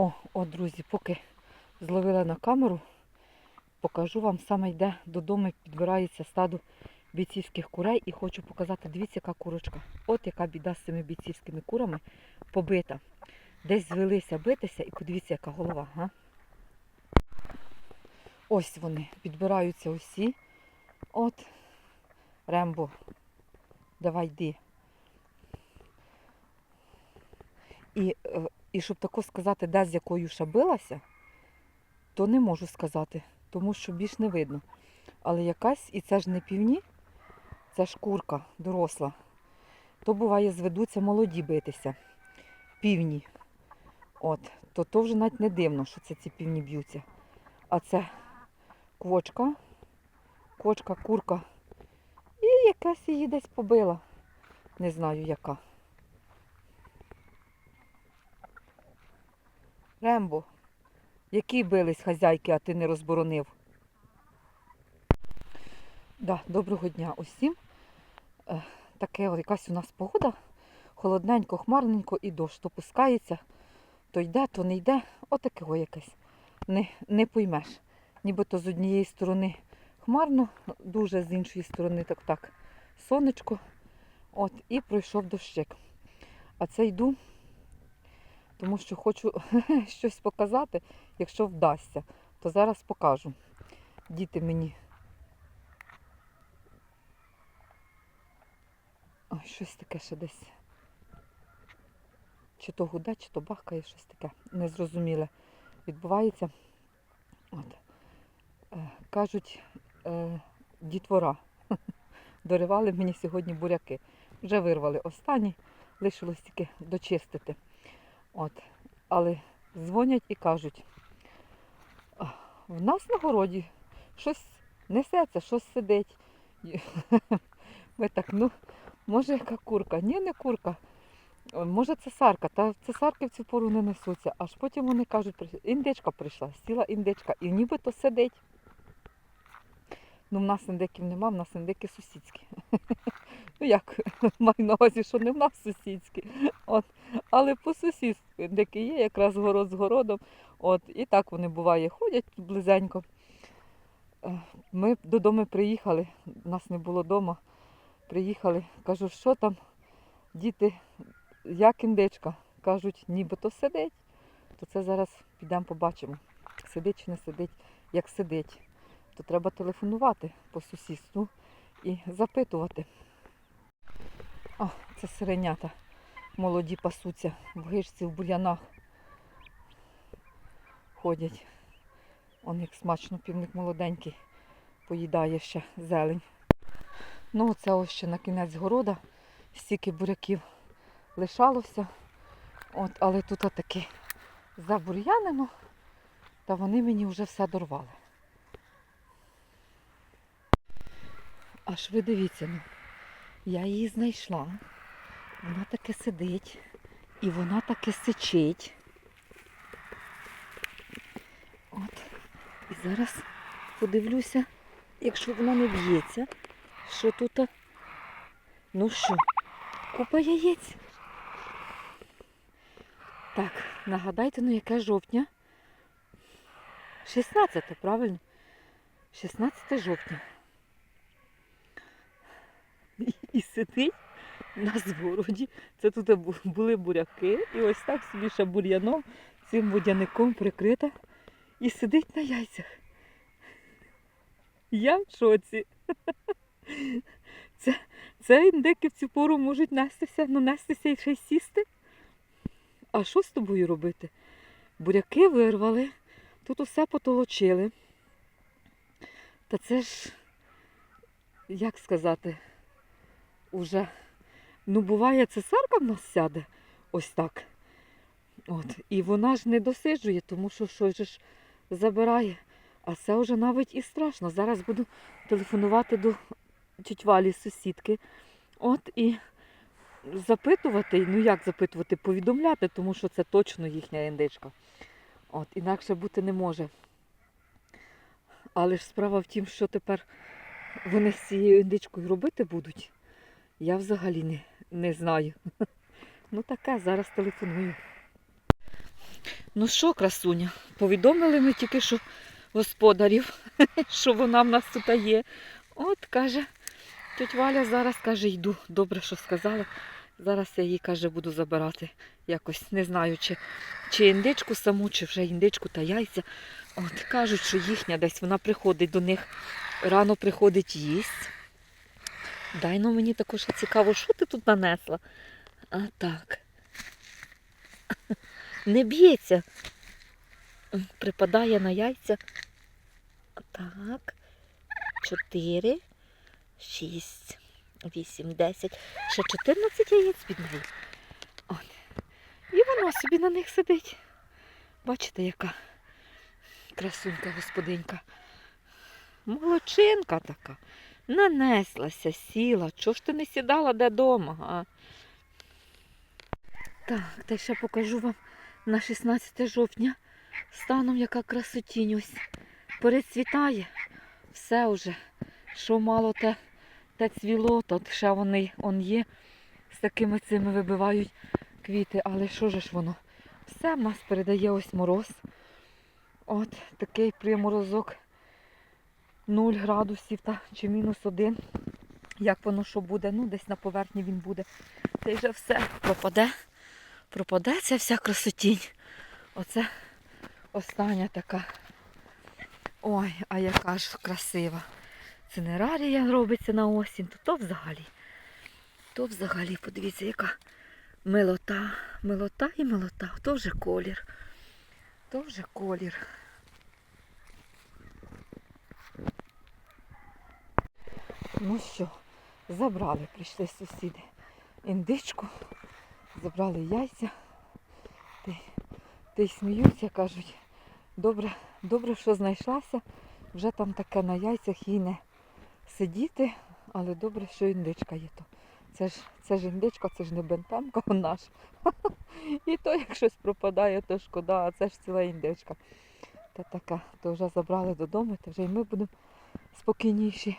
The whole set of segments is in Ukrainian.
О, о, друзі, поки зловила на камеру, покажу вам саме йде додому, підбирається стадо бійцівських курей і хочу показати, дивіться, яка курочка. От яка біда з цими бійцівськими курами побита. Десь звелися битися і подивіться, яка голова. Га? Ось вони, підбираються усі. От, Рембо, давай йди. І, е, і щоб тако сказати, де з якою шабилася, то не можу сказати, тому що більш не видно. Але якась, і це ж не півні, це ж курка доросла. То буває, зведуться молоді битися. Півні. От, то то вже навіть не дивно, що це ці півні б'ються. А це квочка, квочка, курка. І якась її десь побила. Не знаю яка. Рембо, які бились хазяйки, а ти не розборонив? Да, доброго дня усім. Е, таке от якась у нас погода. Холодненько, хмарненько і дощ. То пускається, то йде, то не йде. Отакого якесь. Не, не поймеш. Нібито з однієї сторони хмарно, дуже з іншої сторони так так сонечко. От, і пройшов дощик. А це йду, тому що хочу щось показати, якщо вдасться, то зараз покажу. Діти мені. Ой, щось таке ще десь. Чи то гуде, чи то бахкає, щось таке незрозуміле відбувається. От. Е, кажуть, е, дітвора. Доривали мені сьогодні буряки. Вже вирвали останні, лишилось тільки дочистити. От. Але дзвонять і кажуть, в нас на городі щось несеться, щось сидить. Ми так, ну, може яка курка? Ні, не курка. Може це сарка, та цесарки в цю пору не несуться. Аж потім вони кажуть, індичка прийшла, сіла індичка, і нібито сидить. Ну, в нас індиків нема, в нас індики сусідські. Ну як, маю на увазі, що не в нас сусідські. От. Але по сусідству індики є, якраз город з городом. От. І так вони буває, ходять близенько. Е, Ми додому приїхали, нас не було вдома. Приїхали, кажу, що там, діти, як індичка? Кажуть, нібито сидить. То це зараз підемо побачимо. Сидить чи не сидить, як сидить то треба телефонувати по сусідству і запитувати. Це сиренята. Молоді пасуться в гишці, в бур'янах. Ходять. Он як смачно півник молоденький поїдає ще зелень. Ну, це ось ще на кінець города. Стільки буряків лишалося. От, але тут отаки забур'янено, та вони мені вже все дорвали. Аж ви дивіться, ну, я її знайшла. Вона таки сидить і вона таки сичить. От. І зараз подивлюся, якщо вона не б'ється, що тут. Ну що, купа яєць. Так, нагадайте, ну яке жовтня? 16, правильно? 16 жовтня. І- і сидить на звороді. Це тут були буряки, і ось так собі ще бур'яном, цим водяником прикрита і сидить на яйцях. Я в шоці. Це, це індики в цю пору можуть нестися, ну нестися і ще й сісти. А що з тобою робити? Буряки вирвали, тут усе потолочили. Та це ж, як сказати, уже. Ну, буває, цесарка в нас сяде ось так. От. І вона ж не досиджує, тому що щось ж забирає. А це вже навіть і страшно. Зараз буду телефонувати до тють Валі, сусідки. От і запитувати, ну як запитувати, повідомляти, тому що це точно їхня індичка. От, інакше бути не може. Але ж справа в тім, що тепер вони з цією індичкою робити будуть. Я взагалі не, не знаю. Ну таке, зараз телефоную. Ну що, красуня, повідомили ми тільки що господарів, що вона в нас тут є. От каже, тетя Валя зараз каже, йду. Добре, що сказала. Зараз я її каже, буду забирати якось. Не знаю, чи, чи індичку саму, чи вже індичку та яйця. От кажуть, що їхня десь вона приходить до них, рано приходить їсть. Дай ну мені також цікаво, що ти тут нанесла. А так. Не б'ється. Припадає на яйця. Так. Чотири, шість, вісім, десять. Ще 14 яєць під нею. От. І вона собі на них сидить. Бачите, яка красунька господинька. Молодчинка така. Нанеслася, сіла. Чого ж ти не сідала де дома? А? Так, та ще покажу вам на 16 жовтня станом яка красотінь ось. Перецвітає. Все вже. Що мало те, те цвіло, то ще вони он є. З такими цими вибивають квіти. Але що ж воно? Все в нас передає ось мороз. От такий приморозок 0 градусів та чи мінус 1. Як воно що буде? Ну, десь на поверхні він буде. Це вже все пропаде. Пропаде ця вся красотінь. Оце остання така. Ой, а яка ж красива. Цинерарія робиться на осінь, то то взагалі. То взагалі, подивіться, яка милота, милота і милота. То вже колір. То вже колір. Ну що, забрали, прийшли сусіди індичку, забрали яйця. Ти, ти сміються, кажуть, добре, добре, що знайшлася. Вже там таке на яйцях їй не сидіти, але добре, що індичка є то. Це ж, це ж індичка, це ж не бентамка наш. І то, як щось пропадає, то шкода, а це ж ціла індичка. Та така, то вже забрали додому, то вже і ми будемо спокійніші.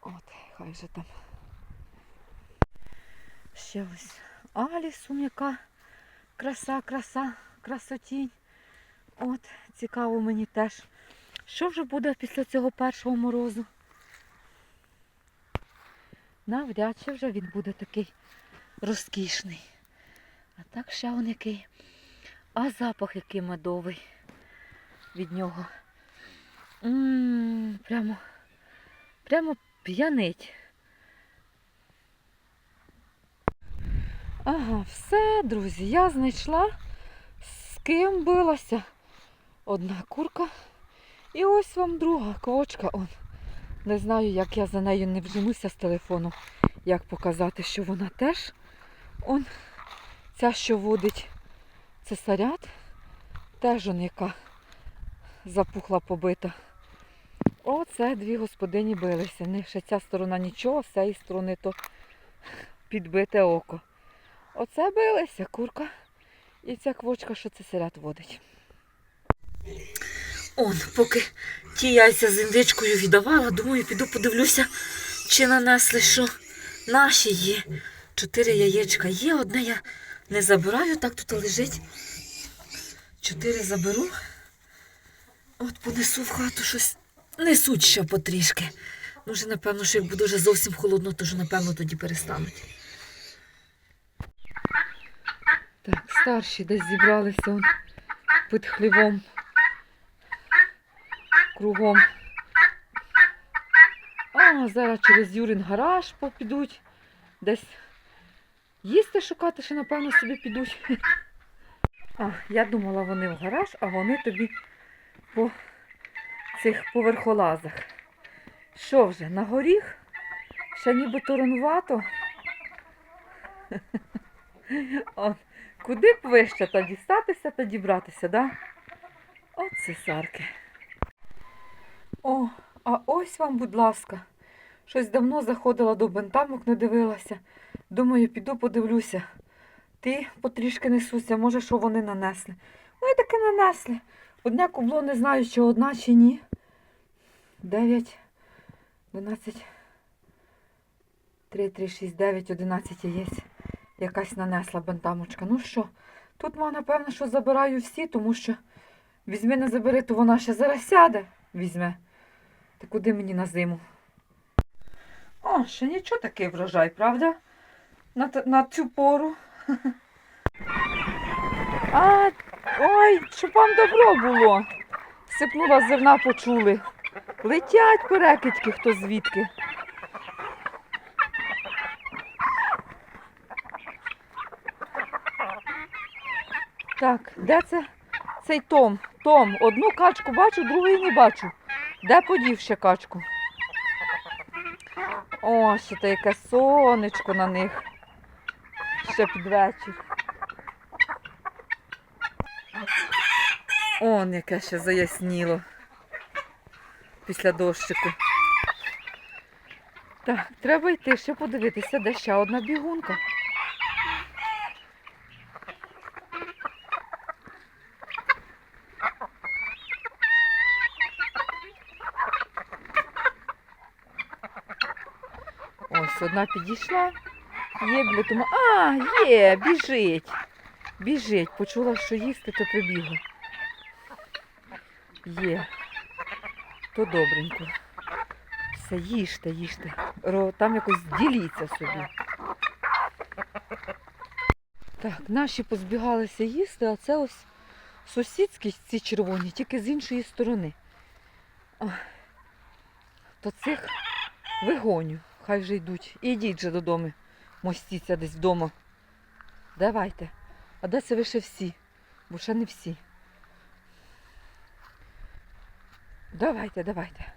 От, хай же там. Ще ось Алісу, яка краса, краса, красотінь. От, цікаво мені теж. Що вже буде після цього першого морозу? Навряд чи вже він буде такий розкішний. А так ще он який. А запах який медовий від нього. М, прямо, прямо п'янить. Ага, все, друзі, я знайшла, з ким билася. Одна курка. І ось вам друга квочка. Он. Не знаю, як я за нею не вженуся з телефону, як показати, що вона теж. Он, ця, що водить цесарят, теж он яка запухла побита. Оце дві господині билися. Не ще ця сторона нічого, з цієї сторони то підбите око. Оце билися курка і ця квочка, що цесарят водить. Он, поки ті яйця з індичкою віддавала, думаю, піду подивлюся, чи нанесли, що наші є. Чотири яєчка є, одне я не забираю, так тут лежить. Чотири заберу. От понесу в хату щось. Несуть ще потрішки. Ну, вже, напевно, що як буде вже зовсім холодно, то вже, напевно, тоді перестануть. Так, старші десь зібралися он під хлівом. Кругом. А, зараз через Юрин гараж попідуть. Десь їсти шукати, ще, напевно, собі підуть. А, я думала, вони в гараж, а вони тобі по цих поверхолазах. Що вже, на горіх? Ще ніби ранувато. О, куди б вище та дістатися та дібратися, да? От цесарки. О, а ось вам, будь ласка. Щось давно заходила до бентамок, не дивилася. Думаю, піду подивлюся. Ти потрішки несуся, може, що вони нанесли. Ну і таки нанесли. Одне кубло не знаю, чи одна, чи ні. Дев'ять, дванадцять, три, три, шість, дев'ять, одинадцять яєць. Якась нанесла бентамочка. Ну що, Тут, ма, напевно, що забираю всі, тому що візьми не забери, то вона ще зараз сяде. Візьме. Та куди мені на зиму? О, ще нічого такий врожай, правда? На, на цю пору. А, ой, щоб вам добро було. Сипнула зерна, почули. Летять перекидьки, хто звідки. Так, де це цей Том? Том, одну качку бачу, другої не бачу. Де подів ще качку? О, ще те яке сонечко на них. Ще під вечір. Он яке ще заясніло після дощику. Так, треба йти ще подивитися, де ще одна бігунка. Ось одна підійшла. Є біля тому. А, є, біжить. Біжить. Почула, що їсти, то прибігла. Є. То добренько. Все, їжте, їжте. Там якось діліться собі. Так, наші позбігалися їсти, а це ось сусідські ці червоні, тільки з іншої сторони. То цих вигоню, хай вже йдуть. Ідіть же додому, мостіться десь вдома. Давайте. А де це ви ще всі? Бо ще не всі. Давайте, давайте.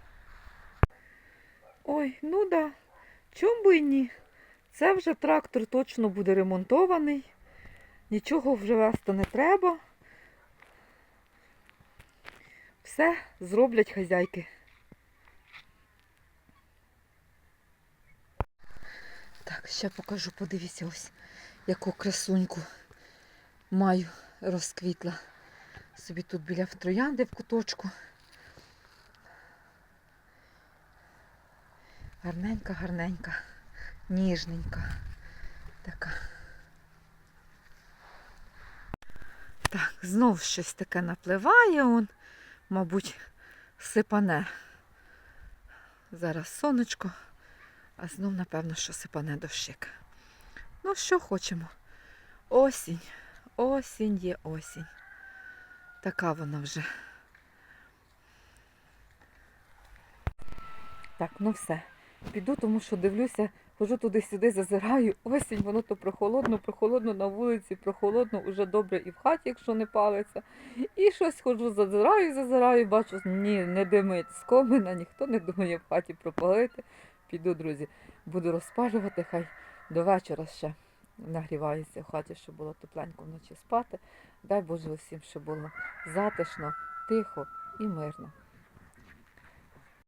Ой, ну да. Чом би і ні? Це вже трактор точно буде ремонтований. Нічого вже вести не треба. Все зроблять хазяйки. Так, ще покажу, подивіться ось, яку красуньку маю розквітла. Собі тут біля троянди в куточку. Гарненька, гарненька, ніжненька. Така. Так, знов щось таке напливає он, мабуть, сипане. Зараз сонечко, а знов, напевно, що сипане дощик. Ну, що хочемо? Осінь. Осінь є осінь. Така вона вже. Так, ну все. Піду, тому що дивлюся, хожу туди-сюди, зазираю. Осінь, воно то прохолодно, прохолодно на вулиці, прохолодно, уже добре і в хаті, якщо не палиться. І щось ходжу, зазираю, зазираю, бачу, ні, не димить з комина, ніхто не думає в хаті пропалити. Піду, друзі, буду розпалювати, хай до вечора ще нагрівається в хаті, щоб було тепленько вночі спати. Дай Боже усім, щоб було затишно, тихо і мирно.